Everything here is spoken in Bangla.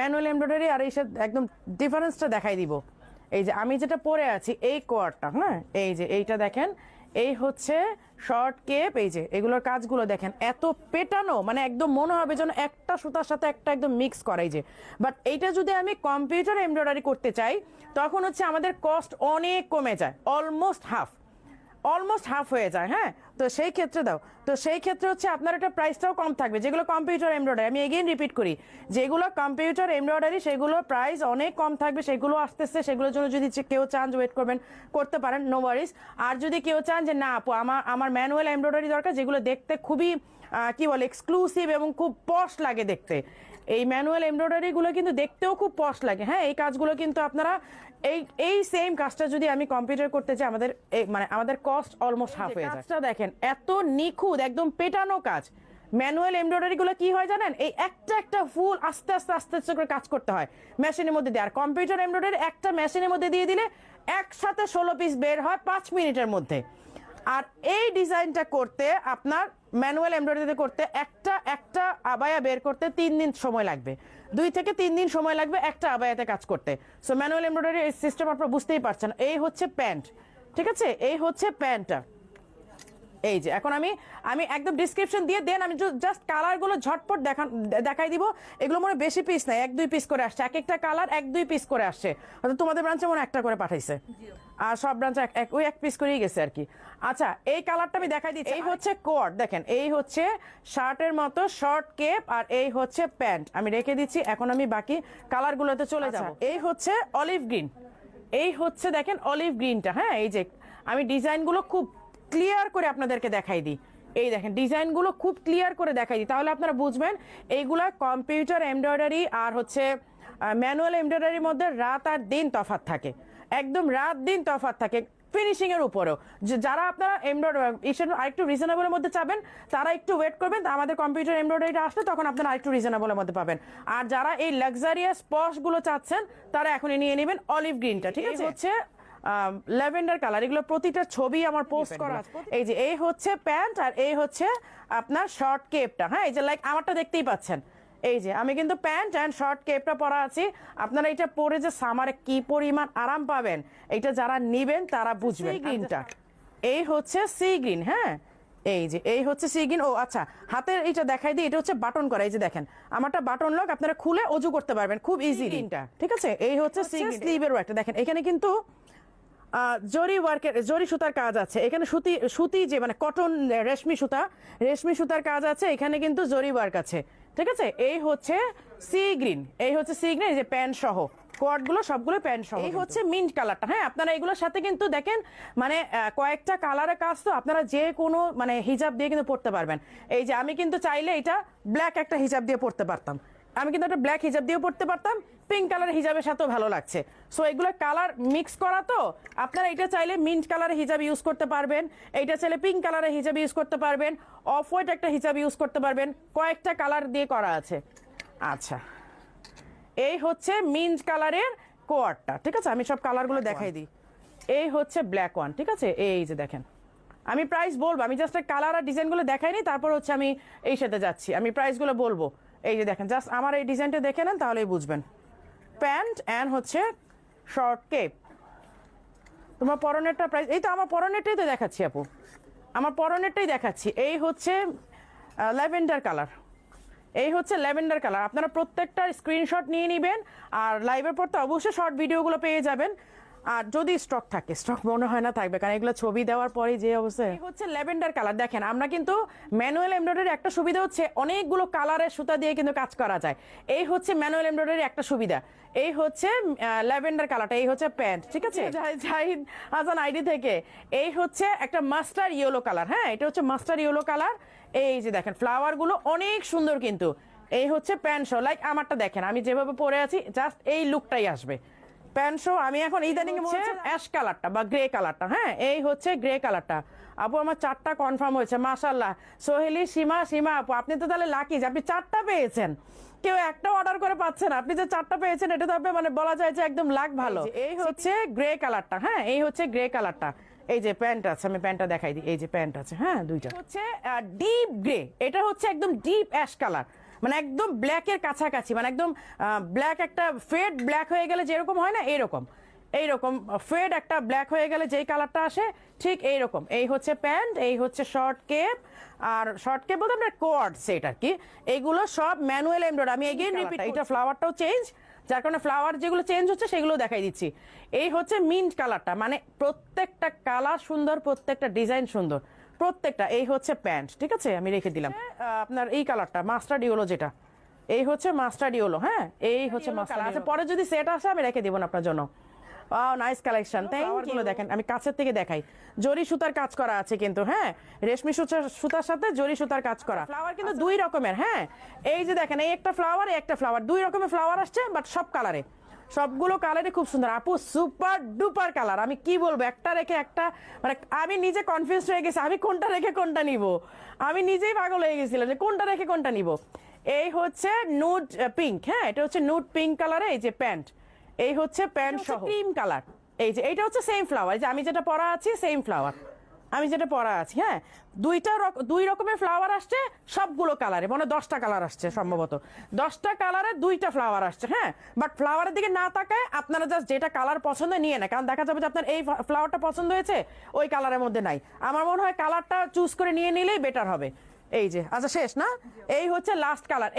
ম্যানুয়াল এমব্রয়ডারি আর এই সাথে একদম ডিফারেন্সটা দেখাই দিব। এই যে আমি যেটা পরে আছি, এই কোয়ারটা হ্যাঁ? এই যে এইটা দেখেন, এই হচ্ছে শর্ট কেপ, এই যে এগুলোর কাজগুলো দেখেন, এত পেটানো মানে একদম মনে হবে যেন একটা সুতার সাথে একটা একদম মিক্স করাই যে। বাট এইটা যদি আমি কম্পিউটার এমব্রয়ডারি করতে চাই, তখন হচ্ছে আমাদের কস্ট অনেক কমে যায় অলমোস্ট হাফ অলমোস্ট হাফ হয়ে যায় হ্যাঁ? তো সেই ক্ষেত্রে দাও। তো সেই ক্ষেত্রে হচ্ছে আপনার একটা প্রাইসটাও কম থাকবে, যেগুলো কম্পিউটার এমব্রয়ডারি আমি এগেইন রিপিট করি, যেগুলো কম্পিউটার এমব্রয়ডারি সেগুলোর প্রাইস অনেক কম থাকবে, সেগুলো আসতেছে, সেগুলোর জন্য যদি কেউ চান ওয়েট করবেন, করতে পারেন নো ওয়ারিস আর যদি কেউ চান যে না আপু আমার আমার ম্যানুয়াল এমব্রয়ডারি দরকার, যেগুলো দেখতে খুবই কি বলে এক্সক্লুসিভ এবং খুব পশ লাগে দেখতে। এই ম্যানুয়াল এমব্রয়ডারিগুলো কিন্তু দেখতেও খুব পশ লাগে। হ্যাঁ এই কাজগুলো কিন্তু আপনারা এই এই সেম কাজটা যদি আমি কম্পিউটার করতে চাই আমাদের মানে আমাদের কস্ট অলমোস্ট হাফ হয়ে যায়। কাজটা দেখেন এত নিখুঁত একদম পেটানো কাজ। ম্যানুয়াল এমব্রয়ডারিগুলো কি হয় জানেন? এই একটা একটা ফুল আস্তে আস্তে আস্তে আস্তে করে কাজ করতে হয় মেশিনের মধ্যে দিয়ে। আর কম্পিউটার এমব্রয়ডারি একটা মেশিনের মধ্যে দিয়ে দিলে একসাথে ষোলো পিস বের হয় পাঁচ মিনিটের মধ্যে। আর এই ডিজাইনটা করতে আপনার ম্যানুয়াল এমব্রয়ডারি করতে একটা একটা আবায়া বের করতে তিন দিন সময় লাগবে। দুই থেকে তিন দিন সময় লাগবে একটা আবায়াতে কাজ করতে। সো ম্যানুয়াল এমব্রয়ডারি সিস্টেম আপনারা বুঝতেই পারছেন। এই হচ্ছে প্যান্ট, ঠিক আছে? এই হচ্ছে প্যান্টটা। এই যে এখন আমি আমি একদম ডিসক্রিপশন দিয়ে দেন আমি জাস্ট কালারগুলো ঝটপট দেখান দে- দেখাই দিব। এগুলো মনে হয় বেশি পিস নাই এক দুই পিস করে আসছে। এক একটা কালার এক দুই পিস করে আসছে। হয়তো তোমাদের ব্রাঞ্চে মনে একটা করে পাঠাইছে। আর সব ব্রাঞ্চে এক ওই এক পিস করেই গেছে আর কি। আচ্ছা এই কালারটা আমি দেখাই দিচ্ছি। এই হচ্ছে কোয়ার্ড দেখেন এই হচ্ছে শার্টের মতো শর্ট কেপ আর এই হচ্ছে প্যান্ট আমি রেখে দিচ্ছি এখন আমি বাকি কালারগুলোতে চলে যাব। এই হচ্ছে অলিভ গ্রিন এই হচ্ছে দেখেন অলিভ গ্রিনটা হ্যাঁ এই যে আমি ডিজাইনগুলো খুব ক্লিয়ার করে আপনাদেরকে দেখাই দিই। এই দেখেন ডিজাইনগুলো খুব ক্লিয়ার করে দেখাই দিই। তাহলে আপনারা বুঝবেন এইগুলা কম্পিউটার এমব্রয়ডারি আর হচ্ছে ম্যানুয়াল এমব্রয়ডারির মধ্যে রাত আর দিন তফাৎ থাকে। একদম রাত দিন তফাৎ থাকে ফিনিশিংয়ের উপরেও। যে যারা আপনারা এমব্রয়ডারি আরেকটু রিজনেবলের মধ্যে চাবেন তারা একটু ওয়েট করবেন আমাদের কম্পিউটার এমব্রয়ডারিটা আসলে তখন আপনারা আরেকটু রিজনেবলের মধ্যে পাবেন। আর যারা এই লাক্সারিয়াস পশগুলো চাচ্ছেন তারা এখনই নিয়ে নেবেন অলিভ গ্রিনটা ঠিক আছে? হচ্ছে ল্যাভেন্ডার কালার এগুলো প্রতিটা ছবি আমার পোস্ট করা আছে। এই যে এই হচ্ছে প্যান্ট আর এই হচ্ছে আপনার শর্ট কেপটা হ্যাঁ? এই যে লাইক আমারটা দেখতেই পাচ্ছেন। এই যে আমি কিন্তু প্যান্ট অ্যান্ড শর্ট কেপটা পরা আছি। আপনারা এটা পরে যে সামারে কি পরিমাণ আরাম পাবেন এটা যারা নিবেন তারা বুঝবেন। গ্রিনটা এই হচ্ছে সি গ্রিন হ্যাঁ? এই যে এই হচ্ছে সি গ্রিন ও আচ্ছা হাতের এইটা দেখাই দিই এটা হচ্ছে বাটন করা এই যে দেখেন আমারটা বাটন লক আপনারা খুলে অজু করতে পারবেন খুব ইজি গ্রিনটা ঠিক আছে? এই হচ্ছে সি স্লিভের একটা। দেখেন এখানে কিন্তু জরি ওয়ার্কের জরি সুতার কাজ আছে। এখানে সুতি সুতি যে মানে কটন রেশমি সুতা রেশমি সুতার কাজ আছে। এখানে কিন্তু জরি ওয়ার্ক আছে। ঠিক আছে? এই হচ্ছে সি গ্রিন এই হচ্ছে সি গ্রিন এই যে প্যান্ট সহ। কোয়ার্ডগুলো সবগুলো প্যান্ট সহ এই হচ্ছে মিন্ট কালারটা হ্যাঁ আপনারা এগুলোর সাথে কিন্তু দেখেন মানে কয়েকটা কালারের কাজ তো আপনারা যে কোনো মানে হিজাব দিয়ে কিন্তু পড়তে পারবেন। এই যে আমি কিন্তু চাইলে এটা ব্ল্যাক একটা হিজাব দিয়ে পড়তে পারতাম। আমি কিন্তু একটা ব্ল্যাক হিজাব দিয়েও পড়তে পারতাম পিঙ্ক কালার হিজাবের সাথেও ভালো লাগছে। সো এগুলো কালার মিক্স করা তো আপনারা এটা চাইলে মিন্ট কালারের হিজাব ইউজ করতে পারবেন এইটা চাইলে পিঙ্ক কালারের হিজাব ইউজ করতে পারবেন অফ হোয়াইট একটা হিজাব ইউজ করতে পারবেন কয়েকটা কালার দিয়ে করা আছে। আচ্ছা এই হচ্ছে মিন্ট কালারের কোয়ারটা ঠিক আছে? আমি সব কালারগুলো দেখাই দিই। এই হচ্ছে ব্ল্যাক ওয়ান ঠিক আছে? এই যে দেখেন। আমি প্রাইস বলব আমি জাস্ট কালার আর ডিজাইনগুলো দেখাইনি তারপর হচ্ছে আমি এই সাথে যাচ্ছি। আমি প্রাইসগুলো বলব। এই যে দেখেন জাস্ট আমার এই ডিজাইনটা দেখে নেন, তাহলেই বুঝবেন। প্যান্ট অ্যান্ড হচ্ছে শর্ট কেপ তোমার পরনেরটা প্রাইস এই তো আমার পরনেরটাই তো দেখাচ্ছি আপু। আমার পরনেরটাই দেখাচ্ছি। এই হচ্ছে ল্যাভেন্ডার কালার এই হচ্ছে ল্যাভেন্ডার কালার আপনারা প্রত্যেকটা স্ক্রিনশট নিয়ে নেবেন, আর লাইভের পর তো অবশ্যই শর্ট ভিডিওগুলো পেয়ে যাবেন। আর যদি স্টক থাকে স্টক মনে হয় না থাকবে কারণ এগুলো ছবি দেওয়ার পরে যে অবস্থা। হচ্ছে ল্যাভেন্ডার কালার। দেখেন আমরা কিন্তু ম্যানুয়াল এমব্রয়ডারি একটা সুবিধা হচ্ছে অনেকগুলো কালারের সুতা দিয়ে কিন্তু কাজ করা যায়। এই হচ্ছে ম্যানুয়াল এমব্রয়ডারি একটা সুবিধা। এই হচ্ছে ল্যাভেন্ডার কালারটা এই হচ্ছে প্যান্ট ঠিক আছে? জাহিদ হাসান আইডি থেকে। এই হচ্ছে একটা মাস্টার ইয়েলো কালার হ্যাঁ? এটা হচ্ছে মাস্টার ইয়েলো কালার। এই যে দেখেন ফ্লাওয়ারগুলো অনেক সুন্দর কিন্তু। এই হচ্ছে প্যান্ট শো লাইক আমারটা দেখেন আমি যেভাবে পরে আছি জাস্ট এই লুকটাই আসবে। প্যান্ট শো আমি এখন ইদানিং হচ্ছে অ্যাশ কালারটা বা গ্রে কালারটা হ্যাঁ? এই হচ্ছে গ্রে কালারটা আপু আমার চারটা কনফার্ম হয়েছে মাশাল্লাহ সোহেলি সীমা সীমা আপু আপনি তো তাহলে লাকি যে আপনি চারটা পেয়েছেন। কেউ একটা অর্ডার করে পাচ্ছেন আপনি যে চারটা পেয়েছেন এটা তো আপনি মানে বলা যায় যে একদম লাক ভালো। এই হচ্ছে গ্রে কালারটা হ্যাঁ? এই হচ্ছে গ্রে কালারটা এই যে প্যান্ট আছে আমি প্যান্টটা দেখাই দিই। এই যে প্যান্ট আছে হ্যাঁ? দুইটা। হচ্ছে ডিপ গ্রে এটা হচ্ছে একদম ডিপ অ্যাশ কালার মানে একদম ব্ল্যাকের কাছাকাছি মানে একদম ব্ল্যাক একটা ফেড ব্ল্যাক হয়ে গেলে যেরকম হয় না এরকম এইরকম ফেড একটা ব্ল্যাক হয়ে গেলে যেই কালারটা আসে ঠিক এইরকম। এই হচ্ছে প্যান্ট এই হচ্ছে শর্ট কেপ আর শর্ট কেপ বলতে আপনার কোয়ার্ড সেট আর কি। এইগুলো সব ম্যানুয়াল এমব্রয়ডারি আমি এগেইন রিপিট এটা ফ্লাওয়ারটাও চেঞ্জ যার কারণে ফ্লাওয়ার যেগুলো চেঞ্জ হচ্ছে সেগুলো দেখাই দিচ্ছি। এই হচ্ছে মিন্ট কালারটা মানে প্রত্যেকটা কালার সুন্দর প্রত্যেকটা ডিজাইন সুন্দর। প্রত্যেকটা এই হচ্ছে প্যান্ট ঠিক আছে? আমি রেখে দিলাম। আহ, আপনার এই কালারটা মাস্টার্ড ইয়েলো যেটা। এই হচ্ছে মাস্টার্ড ইয়েলো হ্যাঁ? এই হচ্ছে মাস্টার্ড আচ্ছা পরে যদি সেট আসে আমি রেখে দিব আপনার জন্য। নাইস কালেকশন থ্যাংক ইউ দেখেন আমি কাছের থেকে দেখাই। জরি সুতার কাজ করা আছে কিন্তু হ্যাঁ? রেশমি সুতার সুতার সাথে জরি সুতার কাজ করা। ফ্লাওয়ার কিন্তু দুই রকমের হ্যাঁ? এই যে দেখেন এই একটা ফ্লাওয়ার এই একটা ফ্লাওয়ার দুই রকমের ফ্লাওয়ার আসছে বাট সব কালারে সবগুলো কালারই খুব সুন্দর। আপু সুপার ডুপার কালার আমি কি বলব? একটা রেখে একটা মানে আমি নিজে কনফিউজ হয়ে গেছি আমি কোনটা রেখে কোনটা নিব? আমি নিজেই পাগল হয়ে গেছিলাম যে কোনটা রেখে কোনটা নিব? এই হচ্ছে নুড পিঙ্ক হ্যাঁ? এটা হচ্ছে নুড পিঙ্ক কালারে এই যে প্যান্ট এই হচ্ছে প্যান্ট সহ। ক্রিম কালার এই যে এটা হচ্ছে সেম ফ্লাওয়ার যে আমি যেটা পরা আছি সেম ফ্লাওয়ার আমি যেটা পরা আছি হ্যাঁ? দুইটা দুই রকমের ফ্লাওয়ার আসছে, সবগুলো কালারে মানে দশটা কালার আসছে সম্ভবত। দশটা কালারে দুইটা ফ্লাওয়ার আসছে হ্যাঁ? বাট ফ্লাওয়ারের দিকে না তাকায় আপনারা জাস্ট যেটা কালার পছন্দ নিয়ে নেয় কারণ দেখা যাবে যে আপনার এই ফ্লাওয়ারটা পছন্দ হয়েছে, ওই কালারের মধ্যে নাই। আমার মনে হয় কালারটা চুজ করে নিয়ে নিলেই বেটার হবে। এই যে আচ্ছা শেষ না? এই হচ্ছে লাস্ট কালার